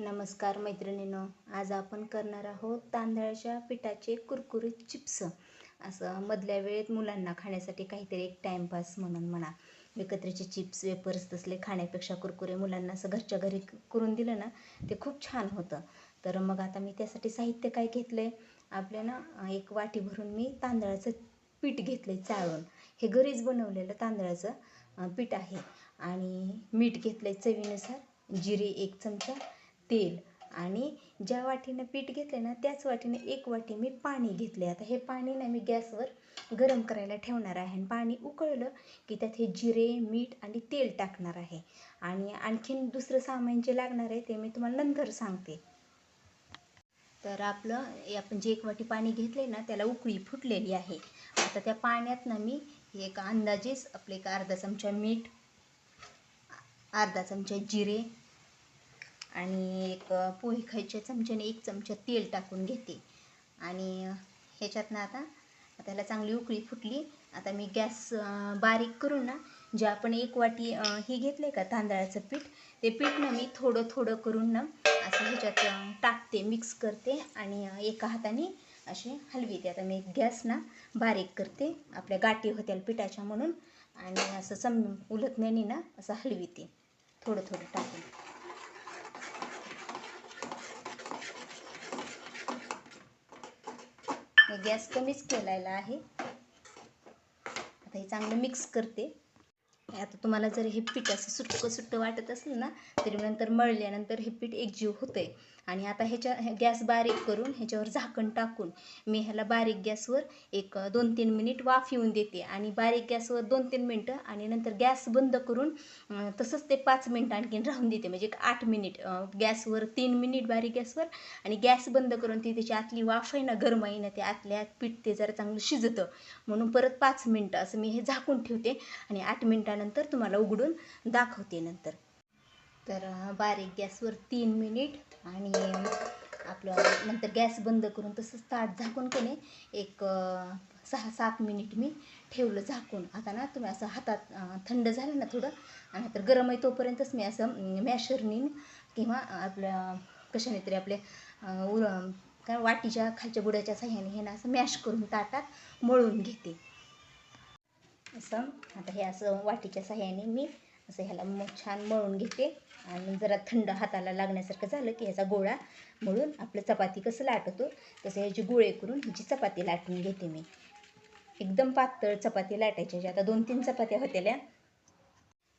नमस्कार मैत्रिणींनो आज आपण करणार आहोत तांदळाच्या पिठाचे कुरकुरीत चिप्स. असं मधल्या वेळेत मुलांना खाण्यासाठी काहीतरी एक टाईमपास म्हणून म्हणा. एकत्रचे चिप्स वेपर्स तसले खाण्यापेक्षा कुरकुरे मुलांना असं घरच्या घरी करून दिलं ना ते खूप छान होतं. तर मग आता मी त्यासाठी साहित्य काय घेतलं आहे आपल्या ना एक वाटी भरून मी तांदळाचं पीठ घेतलं आहे चाळून. हे घरीच बनवलेलं तांदळाचं पीठ आहे. आणि मीठ घेतलं आहे चवीनुसार जिरे एक चमचा तेल आणि ज्या वाटीनं पीठ घेतलं ना त्याच वाटीने एक वाटी मी पाणी घेतले आता हे पाणी ना मी गॅसवर गरम करायला ठेवणार आहे आणि पाणी उकळलं की त्यात हे जिरे मीठ आणि तेल टाकणार आहे. आणि आणखीन दुसरं सामान जे लागणार आहे ते मी तुम्हाला नंतर सांगते. तर आपलं आपण जे एक वाटी पाणी घेतले ना त्याला उकळी फुटलेली आहे. आता त्या पाण्यात ना मी एक अंदाजेच आपले एक अर्धा चमचा मीठ अर्धा चमचा जिरे आणि एक पोहे खायच्या चमच्याने एक चमचा तेल टाकून घेते. आणि ह्याच्यात ना आता त्याला चांगली उकळी फुटली. आता मी गॅस बारीक करून ना जे आपण एक वाटी अं, हे घेतले का तांदळाचं पीठ ते पीठ ना मी थोडं थोडं करून ना असं ह्याच्यात टाकते मिक्स करते. आणि एका हाताने असे हलवीते आता मी गॅस ना बारीक करते आपल्या गाठी होत्या पिठाच्या म्हणून. आणि असं सम उलटण्याने ना असं हलविते थोडं थोडं टाकून. मी गॅस कमीच केलेला आहे. आता हे चांगलं मिक्स करते. आता तुम्हाला जर हे पीठ असं सुटकं सुट्टं वाटत असेल ना तरी नंतर मळल्यानंतर हे पीठ एकजीव होतंय. आणि आता ह्याच्या गॅस बारीक करून ह्याच्यावर झाकण टाकून मी ह्याला बारीक गॅसवर एक दोन तीन मिनिट वाफ येऊन देते. आणि बारीक गॅसवर दोन तीन मिनटं आणि नंतर गॅस बंद करून तसंच ते पाच मिनटं आणखीन राहून देते. म्हणजे एक आठ मिनिट गॅसवर तीन मिनिट बारीक गॅसवर आणि गॅस बंद करून ती त्याची आतली वाफ आहे ना गरम आहे ना ते आतल्या आत पीठ ते जरा चांगलं शिजतं. म्हणून परत पाच मिनटं असं मी हे झाकून ठेवते आणि आठ मिनटानंतर तुम्हाला उघडून दाखवते नंतर. तर बारीक गॅसवर तीन मिनिट आणि आपलं नंतर गॅस बंद करून तसंच ताट झाकून की एक सहा सात मिनिट मी ठेवलं झाकून. आता ना तुम्ही असं हातात थंड झालं ना थोडं आणि तर गरम आहे तोपर्यंतच मी असं मॅशरनीन किंवा आपल्या कशाने तरी आपले उर काय वाटीच्या खालच्या बुड्याच्या साह्याने हे ना असं मॅश करून ताटात मळून घेते. असं आता हे असं वाटीच्या साह्याने मी असं ह्याला मग छान मळून घेते. आणि जरा थंड हाताला लागण्यासारखं झालं की ह्याचा गोळा मळून आपलं चपाती कसं लाटतो तसं ह्याचे गोळे करून ह्याची चपाती लाटून घेते मी. एकदम पातळ चपाती लाटायची आता दोन तीन चपात्या होत्याल्या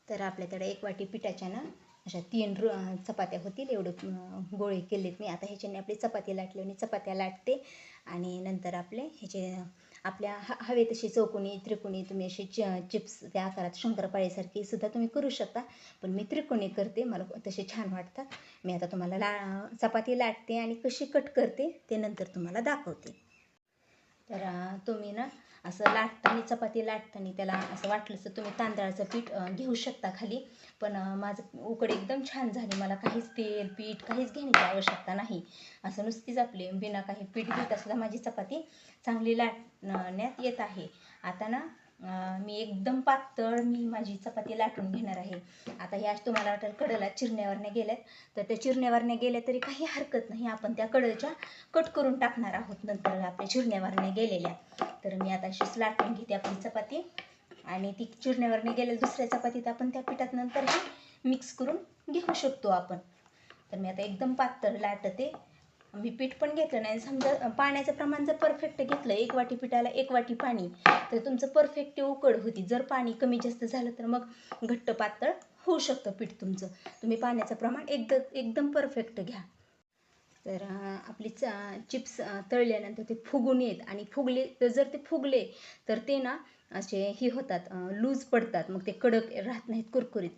तर आपल्याकडे एक वाटी पिठाच्या ना अशा तीन रु चपात्या होतील. एवढं गोळे केलेत मी. आता ह्याच्याने आपली चपाती लाटली आणि चपात्या लाटते. आणि नंतर आपले ह्याचे आपल्या ह हवे तशी चौकोनी त्रिकोणी तुम्ही असे च चिप्स त्या आकारात शंकरपाळीसारखी सुद्धा तुम्ही करू शकता. पण मी त्रिकोणी करते मला तसे छान वाटतात. मी आता तुम्हाला ला चपाती लाटते आणि कशी कट करते ते नंतर तुम्हाला दाखवते. तर तुम्ही ना असं लाटताना चपाती लाटताना त्याला असं वाटलं तर तुम्ही तांदळाचं पीठ घेऊ शकता खाली. पण माझं उकड एकदम छान झाली. मला काहीच तेल पीठ काहीच घेण्याची आवश्यकता नाही. असं नुसतीच आपली बिना काही पीठ घेता सुद्धा माझी चपाती चांगली लाटण्यात येत आहे. आता ना मी एकदम पातळ मी माझी चपाती लाटून घेणार आहे. आता ह्या तुम्हाला वाटेल कडला चिरण्यावरने गेल्यात तर त्या चिरण्यावरने गेल्या तरी काही हरकत नाही. आपण त्या कडच्या कट करून टाकणार आहोत नंतर आपल्या चिरण्यावरने गेलेल्या. तर मी आता अशीच लाटून घेते आपली चपाती. आणि ती चिरण्यावरने गेलेल्या दुसऱ्या चपातीत आपण त्या पिठात नंतरही मिक्स करून घेऊ शकतो आपण. तर मी आता एकदम पातळ लाटते. मी पीठ पण घेतलं नाही. समजा पाण्याचं प्रमाण जर परफेक्ट घेतलं एक वाटी पिठाला एक वाटी पाणी तर तुमचं परफेक्ट उकड होती. जर पाणी कमी जास्त झालं तर मग घट्ट पातळ होऊ शकतं पीठ तुमचं. तुम्ही पाण्याचं प्रमाण एकदम एकदम परफेक्ट घ्या. तर आपली च चिप्स तळल्यानंतर ते फुगून येत आणि फुगले तर जर ते फुगले तर ते ना असे हे होतात लूज पडतात. मग ते कडक राहत नाहीत कुरकुरीत.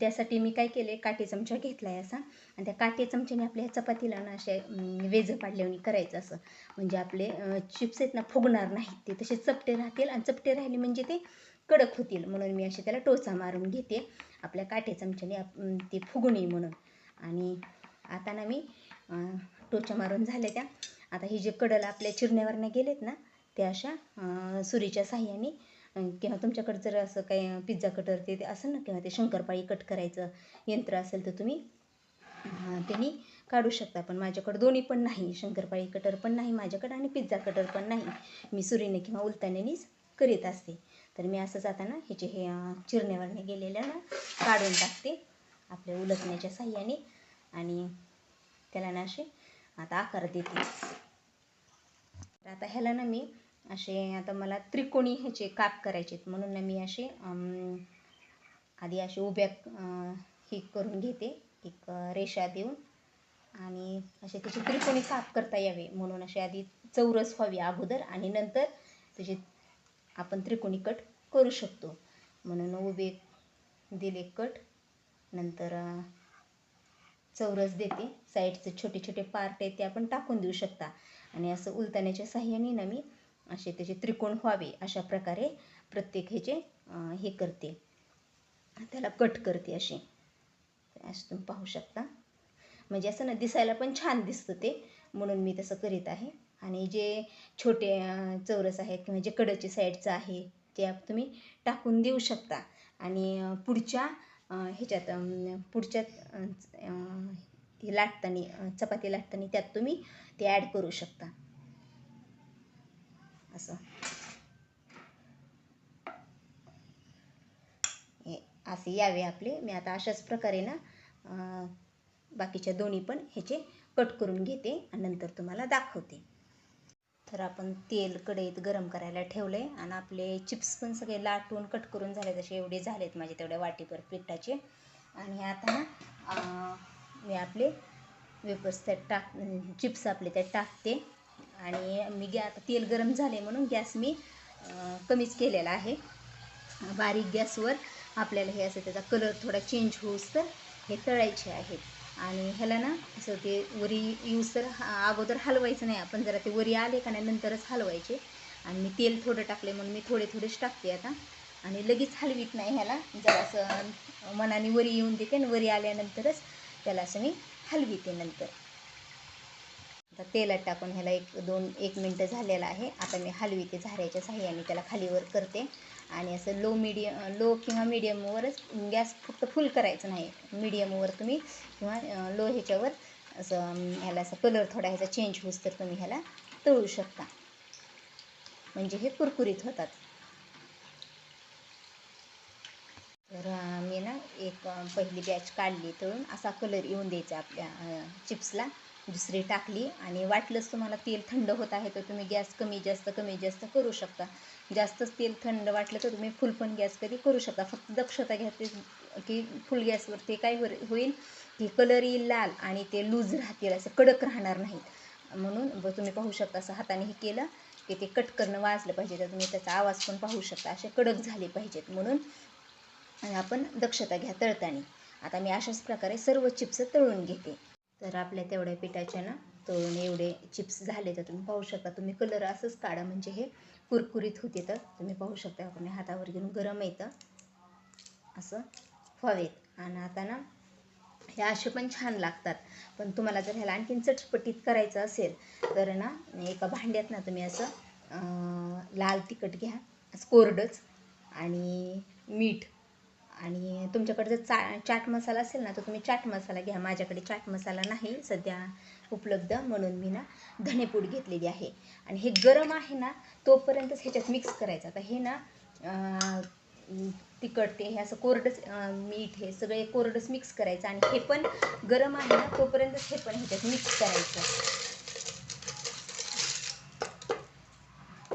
त्यासाठी मी काय केले काटे चमचा घेतला आहे असा. आणि त्या काटे चमच्याने आपल्या चपातीला ना असे वेज पाडल्याने करायचं असं. म्हणजे आपले चिप्स आहेत ना फुगणार नाहीत. ते तसे चपटे राहतील आणि चपटे राहिले म्हणजे ते कडक होतील. म्हणून मी असे त्याला टोचा मारून घेते. आपल्या काटे चमच्याने आप- ते फुगणे म्हणून. आणि आता ना मी टोचा मारून झाल्या त्या. आता हे जे कडल आपल्या चिरण्यावरनं गेलेत ना त्या अशा सुरीच्या साह्याने किंवा तुमच्याकडे जर असं काही पिझ्झा कटर ते असं असेल ना किंवा ते शंकरपाळी कट करायचं यंत्र असेल तर तुम्ही त्यांनी काढू शकता. पण माझ्याकडे दोन्ही पण नाही शंकरपाळी कटर पण नाही माझ्याकडं आणि पिझ्झा कटर पण नाही. मी सुरीने किंवा उलतानेनीच करीत असते. तर मी असं जाताना ह्याचे हे चिरण्यावरने गेलेल्या ना काढून टाकते आपल्या उलटण्याच्या साह्याने. आणि त्याला ना असे आता आकार देते. तर आता ह्याला ना मी असे आता मला त्रिकोणी ह्याचे काप करायचे आहेत. म्हणून ना मी असे आधी असे उभ्या ही करून घेते. एक रेषा देऊन. आणि असे त्याचे त्रिकोणी काप करता यावे. म्हणून असे आधी चौरस व्हावी अगोदर आणि नंतर त्याचे आपण त्रिकोणी कट करू शकतो. म्हणून उभे दिले कट. नंतर चौरस देते. साईडचे छोटे छोटे पार्ट आहेत ते आपण टाकून देऊ शकता. आणि असं उलताण्याच्या साह्याने ना मी असे त्याचे त्रिकोण व्हावे अशा प्रकारे प्रत्येक ह्याचे हे करते. त्याला कट करते असे. असं तुम्ही पाहू शकता. म्हणजे असं ना दिसायला पण छान दिसतं ते. म्हणून मी तसं करीत आहे. आणि जे छोटे चौरस आहेत किंवा जे कडचे साईडचं आहे ते तुम्ही टाकून देऊ शकता. आणि पुढच्या ह्याच्यात पुढच्यात पुढच्या हे लाटताना चपाती लाटताना त्यात तुम्ही ते ॲड करू शकता. असं. हे असे यावे आपले. मी आता अशाच प्रकारे ना बाकीच्या दोन्ही पण ह्याचे कट करून घेते आणि नंतर तुम्हाला दाखवते. तर आपण तेल कढईत गरम करायला ठेवलं आहे आणि आपले चिप्स पण सगळे लाटून कट करून झाले जसे एवढे झालेत माझे तेवढ्या वाटीभर पिठाचे. आणि आता ना मी आपले वेपर्स त्यात टाक चिप्स आपले त्यात टाकते. आणि मी गॅ आता तेल गरम झाले म्हणून गॅस मी कमीच केलेला आहे. बारीक गॅसवर आपल्याला हे असं त्याचा कलर थोडा चेंज होऊस तर हे तळायचे आहेत. आणि ह्याला ना असं ते वरी यूज तर अगोदर हलवायचं नाही आपण जरा ते वरी आले का नाही नंतरच हलवायचे. आणि मी तेल थोडं टाकले म्हणून मी थोडे थोडेच टाकते आता. आणि लगेच हलवीत नाही ह्याला. जरासं मनाने वरी येऊन देते आणि वरी आल्यानंतरच त्याला असं मी हलविते नंतर. आता तेलात टाकून ह्याला एक दोन एक मिनटं झालेलं आहे. आता मी हलवीते झाऱ्याच्या साह्याने त्याला खालीवर करते. आणि असं लो मिडियम लो किंवा मिडियमवरच गॅस फक्त फुल करायचं नाही. मिडियमवर तुम्ही किंवा लो ह्याच्यावर असं ह्याला असं कलर थोडा ह्याचा चेंज होस तर तुम्ही ह्याला तळू शकता. म्हणजे हे कुरकुरीत होतात. तर मी ना एक पहिली बॅच काढली तळून. असा कलर येऊन द्यायचा आपल्या चिप्सला दुसरी टाकली आणि वाटलंच तुम्हाला तेल थंड होत आहे तर तुम्ही गॅस कमी जास्त कमी जास्त करू शकता. जास्तच तेल थंड वाटलं तर तुम्ही फुल पण गॅस कधी करू शकता. फक्त दक्षता घ्या ते की फुल गॅसवर ते काय होईल की कलर येईल लाल आणि ते लूज राहतील असं कडक राहणार नाहीत. म्हणून तुम्ही पाहू शकता असं हाताने हे केलं की ते कट करणं वाजलं पाहिजे. तर तुम्ही त्याचा आवाज पण पाहू शकता. असे कडक झाले पाहिजेत. म्हणून आपण दक्षता घ्या तळताना. आता मी अशाच प्रकारे सर्व चिप्स तळून घेते. तर आपल्या तेवढ्या पिठाच्या ना तळून एवढे चिप्स झाले तर तुम्ही पाहू शकता. तुम्ही कलर असंच काढा म्हणजे हे कुरकुरीत होते तर तुम्ही पाहू शकता. आपण हातावर घेऊन गरम येतं असं फवेत आणि आता ना हे असे पण छान लागतात. पण तुम्हाला जर ह्याला आणखीन चटपटीत करायचं असेल तर ना एका भांड्यात ना तुम्ही असं लाल तिखट घ्या. असं कोरडंच. आणि मीठ. आणि तुमच्याकडे जर चा चाट मसाला असेल ना तर तुम्ही चाट मसाला घ्या. माझ्याकडे चाट मसाला नाही सध्या उपलब्ध म्हणून मी ना धणेपूड घेतलेली आहे. आणि हे गरम आहे ना तोपर्यंतच ह्याच्यात मिक्स करायचं. आता हे ना तिखट ते हे असं कोरडंच मीठ हे सगळे कोरडंच मिक्स करायचं. आणि हे पण गरम आहे ना तोपर्यंतच हे पण ह्याच्यात मिक्स करायचं.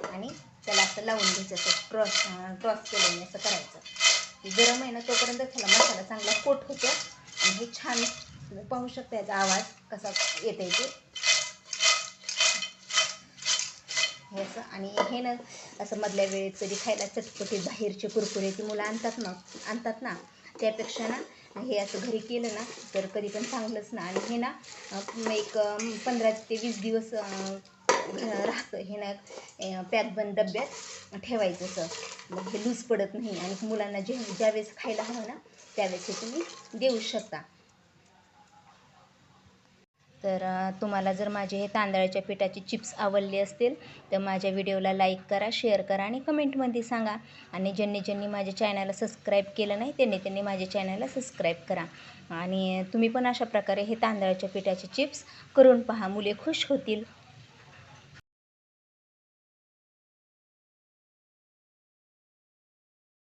आणि त्याला असं लावून घ्यायचं असं क्रॉस क्रॉस केल्याने असं करायचं. गरम आहे ना तोपर्यंत त्याला मसाला चांगला कोट होतो. आणि हे छान तुम्ही पाहू शकता याचा आवाज कसा येत आहे ते. हे असं आणि हे ना असं मधल्या वेळेत कधी खायला चटपटी बाहेरचे कुरकुरे ती मुलं आणतात ना आणतात ना त्यापेक्षा ना हे असं घरी केलं ना तर कधी पण चांगलंच ना. आणि हे ना एक पंधरा ते वीस दिवस राहतं. हे ना पॅक बंद डब्यात ठेवायचं असं. मग हे लूज पडत नाही. आणि मुलांना जे ज्यावेळेस खायला हवं ना त्यावेळेस हे तुम्ही देऊ शकता. तर तुम्हाला जर माझे हे तांदळाच्या पिठाचे चिप्स आवडले असतील तर माझ्या व्हिडिओला लाईक करा शेअर करा आणि कमेंटमध्ये सांगा. आणि ज्यांनी ज्यांनी माझ्या चॅनलला सबस्क्राईब केलं नाही त्यांनी त्यांनी माझ्या चॅनलला सबस्क्राईब करा. आणि तुम्ही पण अशा प्रकारे हे तांदळाच्या पिठाचे चिप्स करून पहा. मुले खुश होतील.